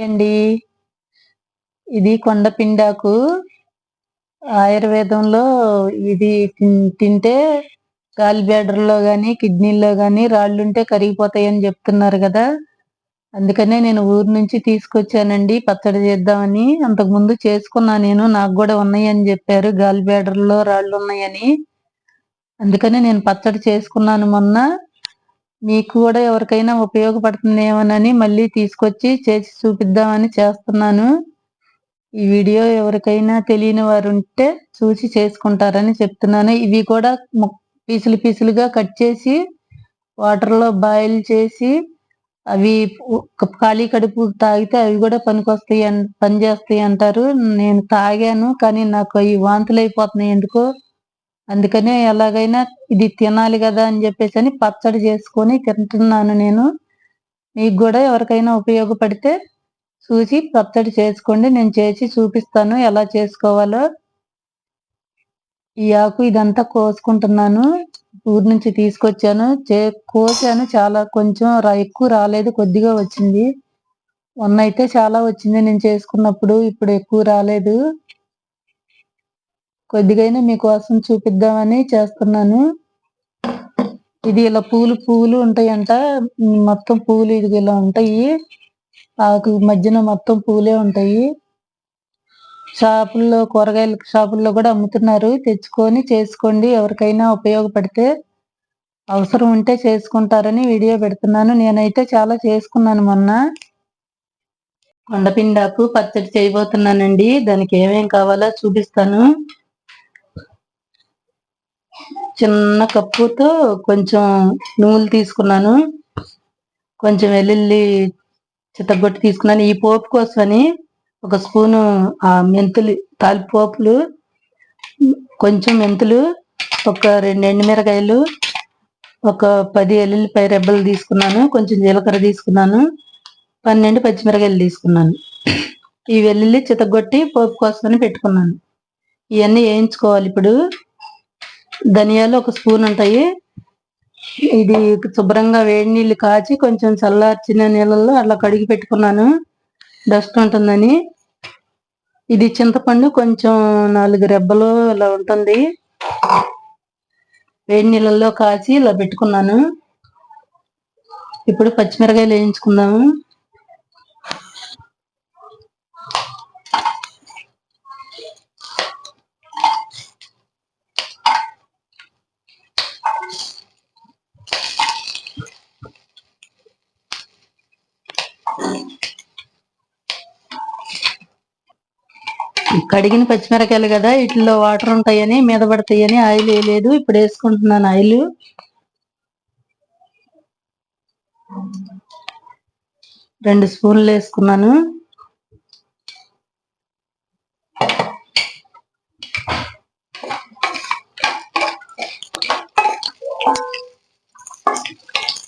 అండి. ఇది కొండపిండాకు ఆయుర్వేదంలో ఇది తింటే గాలి కానీ కిడ్నీల్లో కిడ్నీలో గాని రాళ్ళుంటే కరిగిపోతాయని చెప్తున్నారు కదా. అందుకనే నేను ఊరు నుంచి తీసుకొచ్చానండి. పచ్చడి చేద్దామని. అంతకు ముందు చేసుకున్నా నేను. నాకు కూడా ఉన్నాయని చెప్పారు. గాలి బ్యాడర్లో రాళ్ళు ఉన్నాయని అందుకనే నేను పచ్చడి చేసుకున్నాను మొన్న. మీకు కూడా ఎవరికైనా ఉపయోగపడుతుందేమోనని మళ్ళీ తీసుకొచ్చి చేసి చూపిద్దామని చేస్తున్నాను. ఈ వీడియో ఎవరికైనా తెలియని వారు ఉంటే చూసి చేసుకుంటారని చెప్తున్నాను. ఇవి కూడా పీసులు పీసులుగా కట్ చేసి వాటర్లో బాయిల్ చేసి అవి ఖాళీ కడుపు తాగితే అవి కూడా పనికొస్తాయి పనిచేస్తాయి అంటారు. నేను తాగాను కానీ నాకు ఈ వాంతులు అయిపోతున్నాయి ఎందుకో. అందుకనే ఎలాగైనా ఇది తినాలి కదా అని చెప్పేసి అని పచ్చడి చేసుకొని తింటున్నాను నేను. మీకు కూడా ఎవరికైనా ఉపయోగపడితే చూసి పచ్చడి చేసుకోండి. నేను చేసి చూపిస్తాను ఎలా చేసుకోవాలో. ఈ ఆకు ఇదంతా కోసుకుంటున్నాను. ఊరి నుంచి తీసుకొచ్చాను. చే కోసాను చాలా కొంచెం ఎక్కువ రాలేదు కొద్దిగా వచ్చింది. మొన్న అయితే చాలా వచ్చింది నేను చేసుకున్నప్పుడు ఇప్పుడు ఎక్కువ రాలేదు. కొద్దిగైనా మీకోసం చూపిద్దామని చేస్తున్నాను. ఇది ఇలా పూలు పూలు ఉంటాయంట. మొత్తం పూలు ఇది ఇలా ఉంటాయి. ఆకు మధ్యన మొత్తం పూలే ఉంటాయి. షాపుల్లో కూరగాయల షాపుల్లో కూడా అమ్ముతున్నారు. తెచ్చుకొని చేసుకోండి. ఎవరికైనా ఉపయోగపడితే అవసరం ఉంటే చేసుకుంటారని వీడియో పెడుతున్నాను. నేనైతే చాలా చేసుకున్నాను మొన్న. కొండపిండాకు పచ్చడి చేయబోతున్నానండి. దానికి ఏమేం కావాలో చూపిస్తాను. చిన్న కప్పుతో కొంచెం నువ్వులు తీసుకున్నాను. కొంచెం వెల్లుల్లి చిత్తగొట్టి తీసుకున్నాను. ఈ పోపు కోసమని ఒక స్పూను ఆ మెంతులు తాలిపోపులు కొంచెం మెంతులు ఒక రెండు ఎండుమిరకాయలు ఒక పది ఎల్లుల్లిపాయ రెబ్బలు తీసుకున్నాను. కొంచెం జీలకర్ర తీసుకున్నాను. పన్నెండు పచ్చిమిరకాయలు తీసుకున్నాను. ఈ వెల్లుల్లి చితగొట్టి పోపు కోసమని పెట్టుకున్నాను. ఇవన్నీ వేయించుకోవాలి ఇప్పుడు. ధనియాలు ఒక స్పూన్ ఉంటాయి. ఇది శుభ్రంగా వేడి నీళ్ళు కాచి కొంచెం చల్లార్చిన నీళ్ళల్లో అట్లా కడిగి పెట్టుకున్నాను. డస్ట్ ఉంటుందని. ఇది చింతపండు కొంచెం నాలుగు రెబ్బలు ఇలా ఉంటుంది. వేడి నీళ్ళల్లో కాచి ఇలా పెట్టుకున్నాను. ఇప్పుడు పచ్చిమిరకాయలు వేయించుకుందాము. కడిగిన పచ్చిమిరకాయలు కదా వీటిలో వాటర్ ఉంటాయని మీద పడతాయని ఆయిల్ వేయలేదు ఇప్పుడు వేసుకుంటున్నాను ఆయిల్. రెండు స్పూన్లు వేసుకున్నాను.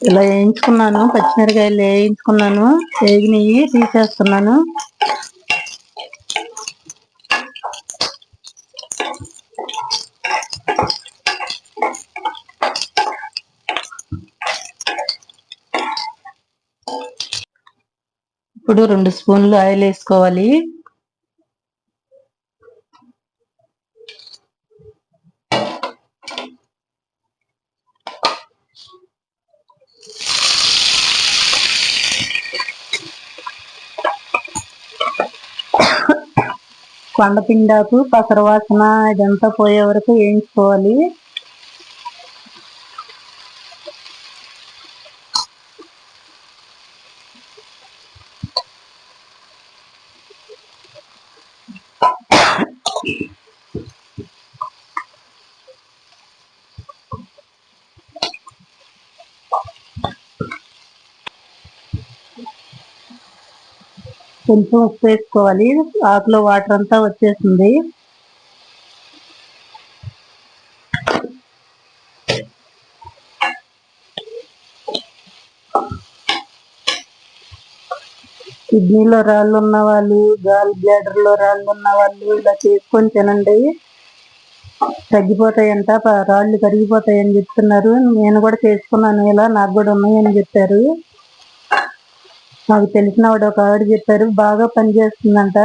ఇలా వేయించుకున్నాను పచ్చిమిరకాయలు వేయించుకున్నాను వేగినవి తీసేస్తున్నాను. ఇప్పుడు రెండు స్పూన్లు ఆయిల్ వేసుకోవాలి. కొండపిండాకు పసరవాసన ఇదంతా పోయే వరకు వేయించుకోవాలి. కొంచెం ఉప్పు వేసుకోవాలి ఆకులో వాటర్ అంతా వచ్చేసింది. కిడ్నీలో రాళ్ళు ఉన్న వాళ్ళు గాల్ బ్లాడర్లో రాళ్ళు ఉన్న వాళ్ళు ఇలా చేసుకొని తినండి. తగ్గిపోతాయంట. రాళ్ళు కరిగిపోతాయని చెప్తున్నారు. నేను కూడా చేసుకున్నాను. ఇలా నాకు కూడా ఉన్నాయని చెప్పారు. నాకు తెలిసిన వాడు ఒక ఆవిడ చెప్పారు బాగా పనిచేస్తుందంట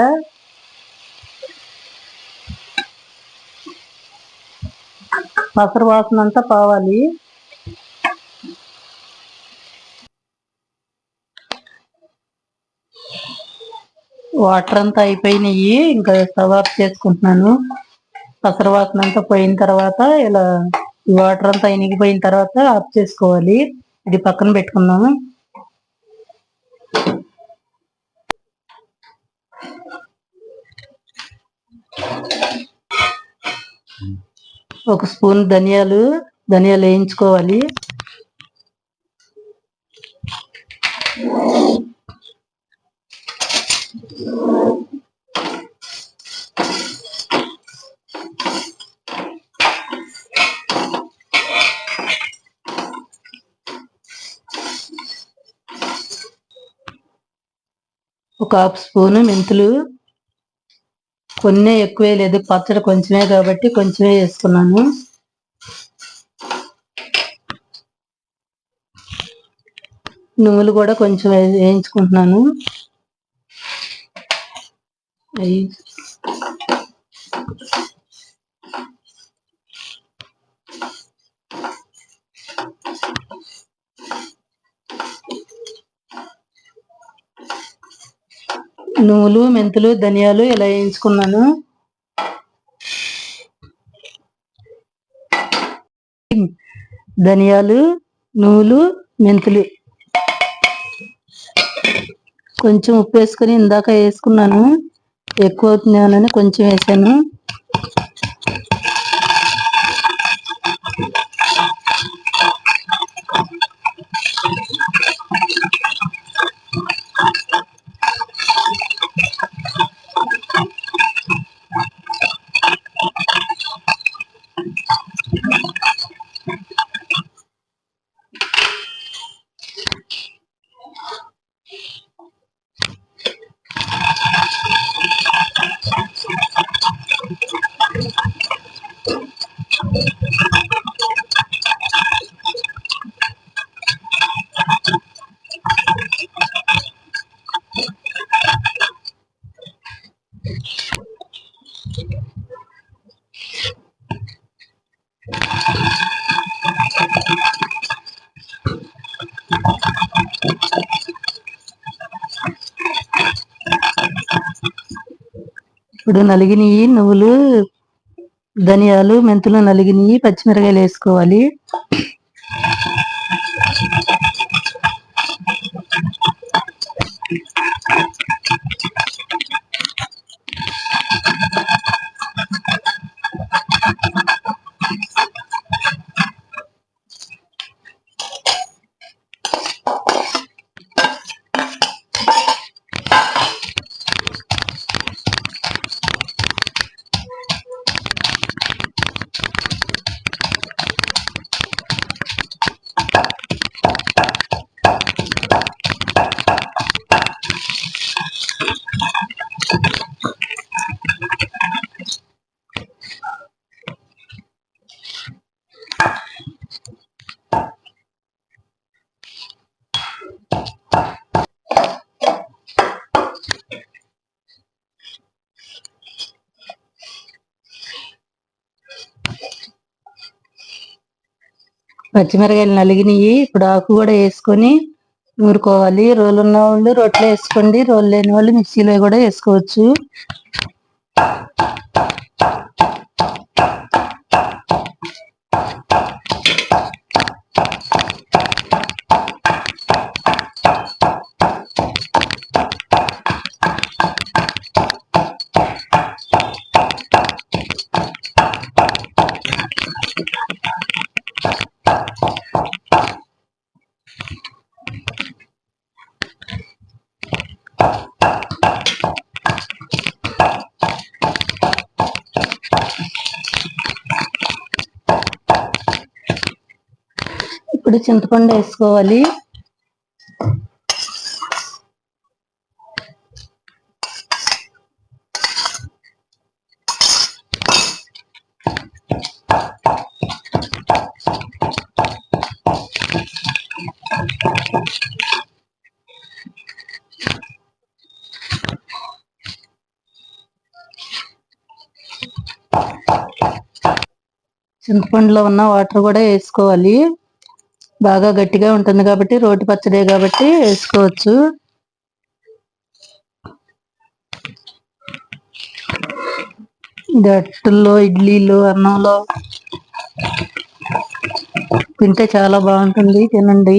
పసరు వాసన అంతా పోవాలి వాటర్ అంతా అయిపోయినాయి ఇంకా స్టవ్ ఆఫ్ చేసుకుంటున్నాను. పసరు వాసన అంతా పోయిన తర్వాత ఇలా వాటర్ అంతా ఇనిగిపోయిన తర్వాత ఆఫ్ చేసుకోవాలి. ఇది పక్కన పెట్టుకున్నాము ఒక స్పూన్ ధనియాలు ధనియాలు వేయించుకోవాలి. ఒక హాఫ్ స్పూను మెంతులు కొన్ని ఎక్కువే లేదు పచ్చడి కొంచెమే కాబట్టి కొంచెమే వేసుకున్నాను. నువ్వులు కూడా కొంచెం వేయించుకుంటున్నాను. అయి నువ్వులు మెంతులు ధనియాలు ఇలా వేయించుకున్నాను? ధనియాలు నువ్వులు మెంతులు. కొంచెం ఉప్పు వేసుకొని ఇందాక వేసుకున్నాను. ఎక్కువ అవుతుందేమోనని కొంచెం వేసాను. ఇప్పుడు నలిగినవి నువ్వులు ధనియాలు మెంతులు నలిగినవి పచ్చిమిరకాయలు వేసుకోవాలి. పచ్చిమిరకాయలు నలిగినవి ఇప్పుడు ఆకు కూడా వేసుకొని నూరుకోవాలి. రోలు ఉన్న వాళ్ళు రొట్టెలు వేసుకోండి. రోలు లేని వాళ్ళు మిక్సీలో కూడా వేసుకోవచ్చు. చింతపండు వేసుకోవాలి. చింతపండులో ఉన్న వాటర్ కూడా వేసుకోవాలి. బాగా గట్టిగా ఉంటుంది కాబట్టి రోటి పచ్చడే కాబట్టి వేసుకోవచ్చు. అట్టుల్లో ఇడ్లీలు అన్నంలో తింటే చాలా బాగుంటుంది. తినండి.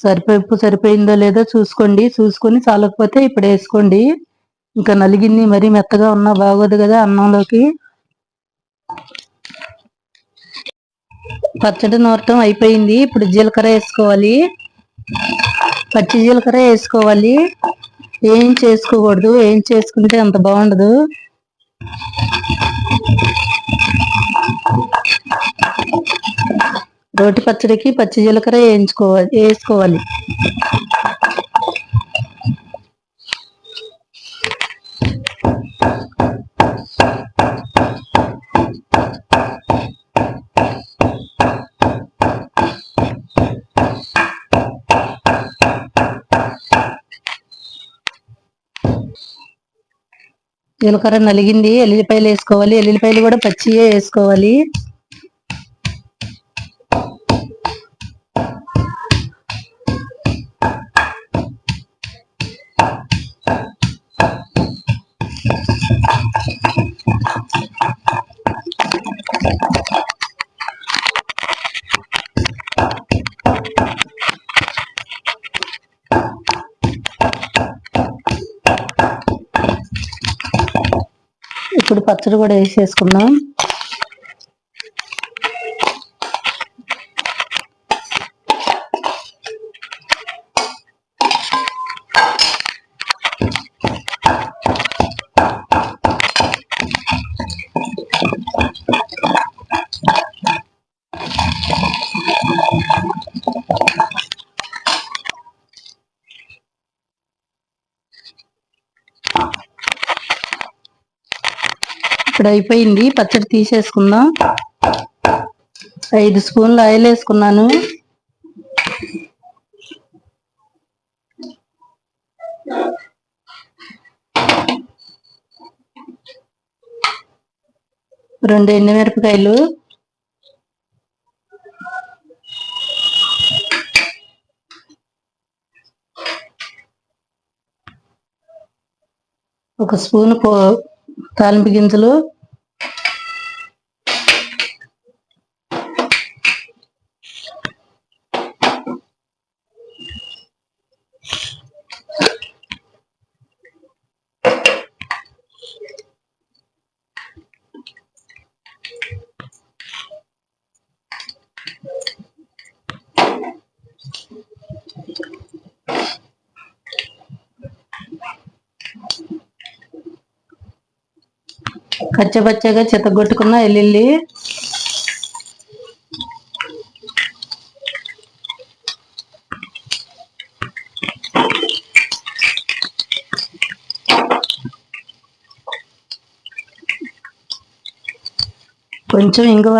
సరిపోయి సరిపోయిందో లేదో చూసుకోండి. చూసుకొని చాలకపోతే ఇప్పుడు వేసుకోండి. ఇంకా నలిగింది మరీ మెత్తగా ఉన్నా బాగోదు కదా అన్నంలోకి. పచ్చడి నూరటం అయిపోయింది. ఇప్పుడు జీలకర్ర వేసుకోవాలి. పచ్చి జీలకర్ర వేసుకోవాలి. ఏం చేసుకోకూడదు. ఏం చేసుకుంటే అంత బాగుండదు. రోటి పచ్చడికి పచ్చి జీలకర్ర వేయించుకోవాలి వేసుకోవాలి. జీలకర్ర నలిగింది ఎల్లిపాయలు వేసుకోవాలి ఎల్లిపాయలు కూడా పచ్చియే వేసుకోవాలి. పచ్చడి కూడా వేసేసుకున్నాం ఇప్పుడు అయిపోయింది. పచ్చడి తీసేసుకుందాం. ఐదు స్పూన్లు ఆయిల్ వేసుకున్నాను. రెండు ఎండుమిరపకాయలు. ఒక స్పూన్ పో తాలింపు గింజలు కచ్చపచ్చగా చితగొట్టుకున్న ఎల్లుల్లి. కొంచెం ఇంగువ.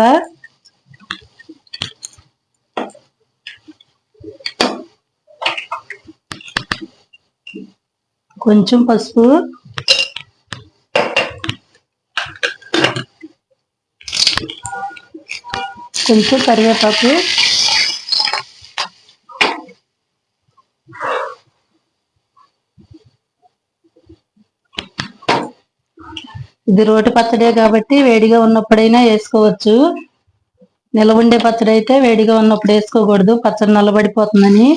కొంచెం పసుపు. కొంచెం కరివేపాకు. ఇది రోటి పచ్చడే కాబట్టి వేడిగా ఉన్నప్పుడైనా వేసుకోవచ్చు. నిలవ పచ్చడి అయితే వేడిగా ఉన్నప్పుడు వేసుకోకూడదు. పచ్చడి నల్లబడిపోతుందని.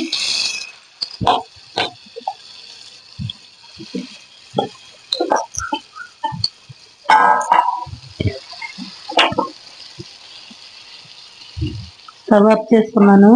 స్టవ్ చేసుకున్నాను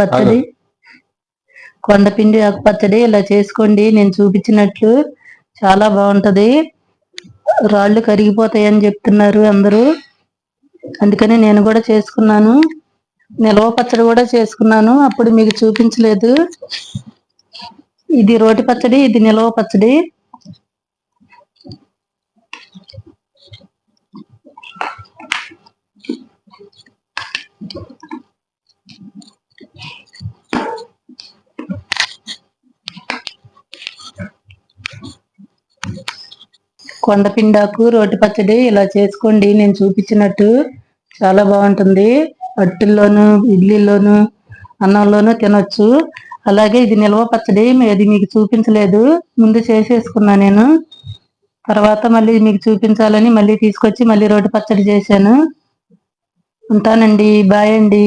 పచ్చడి. కొండపిండి ఆకు పచ్చడి ఇలా చేసుకోండి. నేను చూపించినట్లు చాలా బాగుంటది. రాళ్ళు కరిగిపోతాయని చెప్తున్నారు అందరూ. అందుకని నేను కూడా చేసుకున్నాను. నిల్వ పచ్చడి కూడా చేసుకున్నాను. అప్పుడు మీకు చూపించలేదు. ఇది రోటి పచ్చడి ఇది నిల్వ పచ్చడి. కొండపిండాకు రోటి పచ్చడి ఇలా చేసుకోండి. నేను చూపించినట్టు చాలా బాగుంటుంది. అట్టుల్లోను ఇడ్లీలోను అన్నంలోను తినొచ్చు. అలాగే ఇది నిల్వ పచ్చడి. అది మీకు చూపించలేదు. ముందు చేసేసుకున్నా నేను. తర్వాత మళ్ళీ మీకు చూపించాలని మళ్ళీ తీసుకొచ్చి మళ్ళీ రోటి పచ్చడి చేశాను. ఉంటానండి. బాయ్ అండి.